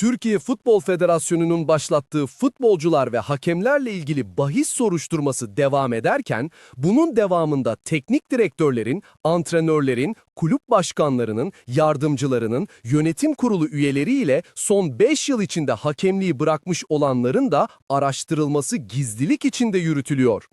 Türkiye Futbol Federasyonu'nun başlattığı futbolcular ve hakemlerle ilgili bahis soruşturması devam ederken, bunun devamında teknik direktörlerin, antrenörlerin, kulüp başkanlarının, yardımcılarının, yönetim kurulu üyeleriyle son 5 yıl içinde hakemliği bırakmış olanların da araştırılması gizlilik içinde yürütülüyor.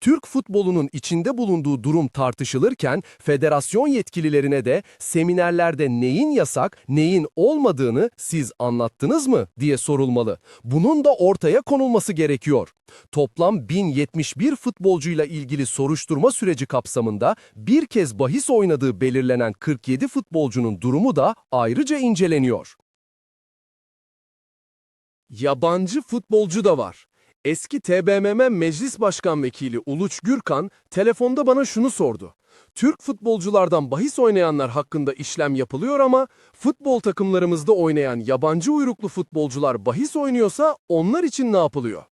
Türk futbolunun içinde bulunduğu durum tartışılırken federasyon yetkililerine de seminerlerde neyin yasak, neyin olmadığını siz anlattınız mı diye sorulmalı. Bunun da ortaya konulması gerekiyor. Toplam 1071 futbolcuyla ilgili soruşturma süreci kapsamında bir kez bahis oynadığı belirlenen 47 futbolcunun durumu da ayrıca inceleniyor. Yabancı futbolcu da var. Eski TBMM Meclis Başkan Vekili Uluç Gürkan telefonda bana şunu sordu. Türk futbolculardan bahis oynayanlar hakkında işlem yapılıyor ama futbol takımlarımızda oynayan yabancı uyruklu futbolcular bahis oynuyorsa onlar için ne yapılıyor?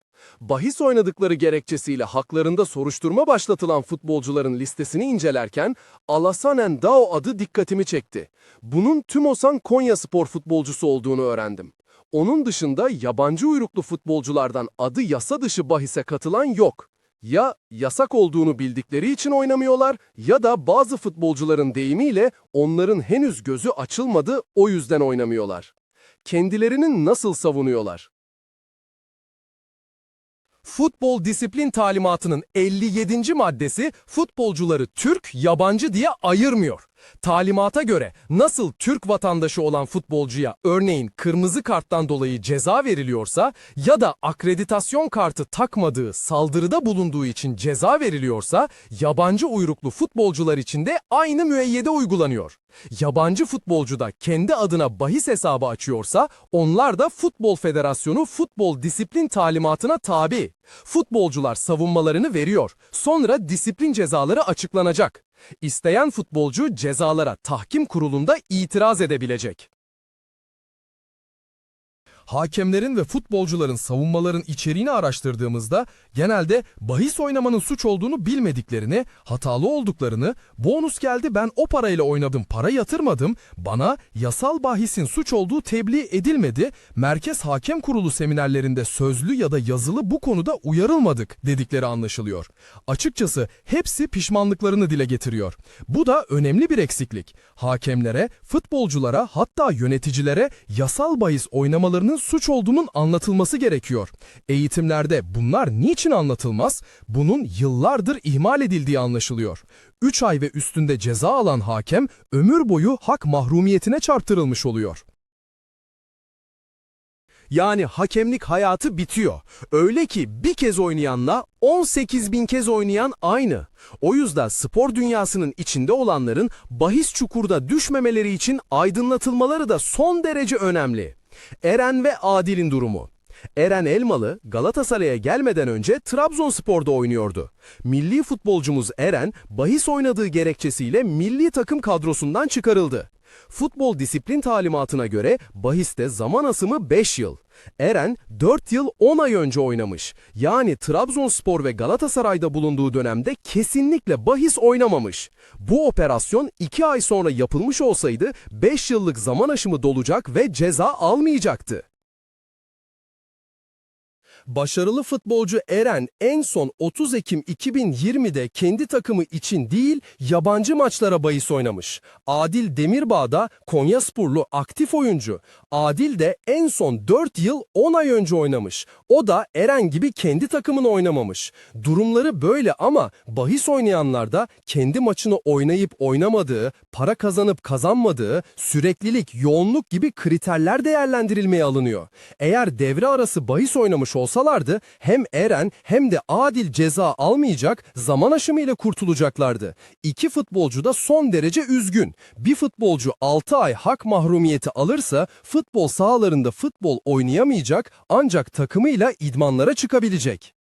Bahis oynadıkları gerekçesiyle haklarında soruşturma başlatılan futbolcuların listesini incelerken Alasanen Dao adı dikkatimi çekti. Bunun Tümosan Konya spor futbolcusu olduğunu öğrendim. Onun dışında yabancı uyruklu futbolculardan adı yasa dışı bahise katılan yok. Ya yasak olduğunu bildikleri için oynamıyorlar ya da bazı futbolcuların deyimiyle onların henüz gözü açılmadı o yüzden oynamıyorlar. Kendilerini nasıl savunuyorlar? Futbol disiplin talimatının 57. maddesi futbolcuları Türk, yabancı diye ayırmıyor. Talimata göre nasıl Türk vatandaşı olan futbolcuya örneğin kırmızı karttan dolayı ceza veriliyorsa ya da akreditasyon kartı takmadığı, saldırıda bulunduğu için ceza veriliyorsa yabancı uyruklu futbolcular için de aynı müeyyide uygulanıyor. Yabancı futbolcu da kendi adına bahis hesabı açıyorsa onlar da Futbol Federasyonu futbol disiplin talimatına tabi. Futbolcular savunmalarını veriyor. Sonra disiplin cezaları açıklanacak. İsteyen futbolcu cezalara tahkim kurulunda itiraz edebilecek. Hakemlerin ve futbolcuların savunmaların içeriğini araştırdığımızda genelde bahis oynamanın suç olduğunu bilmediklerini, hatalı olduklarını, bonus geldi ben o parayla oynadım para yatırmadım, bana yasal bahisin suç olduğu tebliğ edilmedi, Merkez Hakem Kurulu seminerlerinde sözlü ya da yazılı bu konuda uyarılmadık dedikleri anlaşılıyor. Açıkçası hepsi pişmanlıklarını dile getiriyor. Bu da önemli bir eksiklik. Hakemlere, futbolculara hatta yöneticilere yasal bahis oynamalarının suç olduğunun anlatılması gerekiyor. Eğitimlerde bunlar niçin anlatılmaz? Bunun yıllardır ihmal edildiği anlaşılıyor. 3 ay ve üstünde ceza alan hakem ömür boyu hak mahrumiyetine çarptırılmış oluyor. Yani hakemlik hayatı bitiyor. Öyle ki bir kez oynayanla 18 bin kez oynayan aynı. O yüzden spor dünyasının içinde olanların bahis çukurda düşmemeleri için aydınlatılmaları da son derece önemli. Eren ve Adil'in durumu. Eren Elmalı Galatasaray'a gelmeden önce Trabzonspor'da oynuyordu. Milli futbolcumuz Eren bahis oynadığı gerekçesiyle milli takım kadrosundan çıkarıldı. Futbol disiplin talimatına göre bahiste zaman asımı 5 yıl. Eren 4 yıl 10 ay önce oynamış. Yani Trabzonspor ve Galatasaray'da bulunduğu dönemde kesinlikle bahis oynamamış. Bu operasyon 2 ay sonra yapılmış olsaydı 5 yıllık zaman aşımı dolacak ve ceza almayacaktı. Başarılı futbolcu Eren en son 30 Ekim 2020'de kendi takımı için değil yabancı maçlara bahis oynamış. Adil Demirbağ da Konyasporlu aktif oyuncu. Adil de en son 4 yıl 10 ay önce oynamış. O da Eren gibi kendi takımını oynamamış. Durumları böyle ama bahis oynayanlar da kendi maçını oynayıp oynamadığı, para kazanıp kazanmadığı, süreklilik, yoğunluk gibi kriterler değerlendirilmeye alınıyor. Eğer devre arası bahis oynamış olsalardı hem Eren hem de Adil ceza almayacak, zaman aşımıyla kurtulacaklardı. İki futbolcu da son derece üzgün. Bir futbolcu 6 ay hak mahrumiyeti alırsa futbol sahalarında futbol oynayamayacak ancak takımıyla idmanlara çıkabilecek.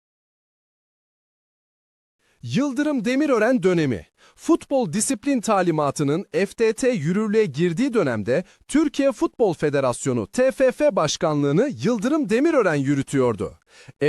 Yıldırım Demirören dönemi Futbol disiplin talimatının FTT yürürlüğe girdiği dönemde Türkiye Futbol Federasyonu TFF Başkanlığını Yıldırım Demirören yürütüyordu.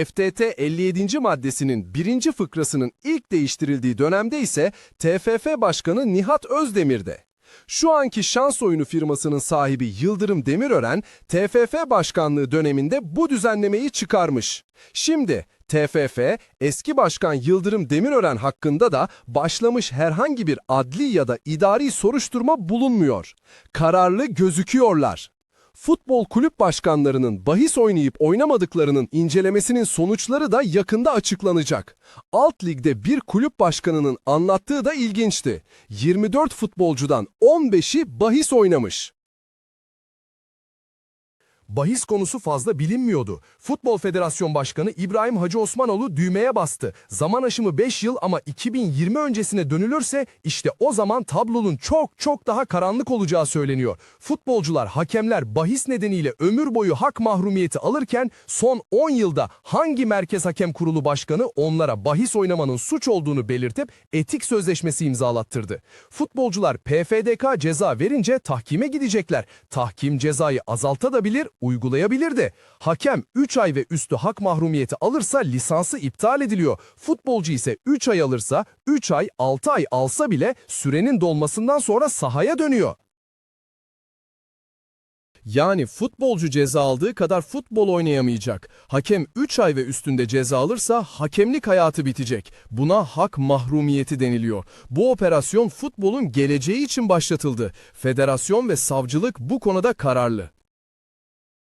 FTT 57. maddesinin birinci fıkrasının ilk değiştirildiği dönemde ise TFF Başkanı Nihat Özdemir'de. Şu anki şans oyunu firmasının sahibi Yıldırım Demirören, TFF başkanlığı döneminde bu düzenlemeyi çıkarmış. Şimdi TFF, eski başkan Yıldırım Demirören hakkında da başlamış herhangi bir adli ya da idari soruşturma bulunmuyor. Kararlı gözüküyorlar. Futbol kulüp başkanlarının bahis oynayıp oynamadıklarının incelemesinin sonuçları da yakında açıklanacak. Alt ligde bir kulüp başkanının anlattığı da ilginçti. 24 futbolcudan 15'i bahis oynamış. Bahis konusu fazla bilinmiyordu. Futbol Federasyon Başkanı İbrahim Hacı Osmanoğlu düğmeye bastı. Zaman aşımı 5 yıl ama 2020 öncesine dönülürse işte o zaman tablonun çok çok daha karanlık olacağı söyleniyor. Futbolcular, hakemler bahis nedeniyle ömür boyu hak mahrumiyeti alırken son 10 yılda hangi Merkez Hakem Kurulu Başkanı onlara bahis oynamanın suç olduğunu belirtip etik sözleşmesi imzalattırdı. Futbolcular PFDK ceza verince tahkime gidecekler. Tahkim cezayı azaltabilir, uygulayabilir de. Hakem 3 ay ve üstü hak mahrumiyeti alırsa lisansı iptal ediliyor. Futbolcu ise 3 ay alırsa 3 ay 6 ay alsa bile sürenin dolmasından sonra sahaya dönüyor. Yani futbolcu ceza aldığı kadar futbol oynayamayacak. Hakem 3 ay ve üstünde ceza alırsa hakemlik hayatı bitecek. Buna hak mahrumiyeti deniliyor. Bu operasyon futbolun geleceği için başlatıldı. Federasyon ve savcılık bu konuda kararlı.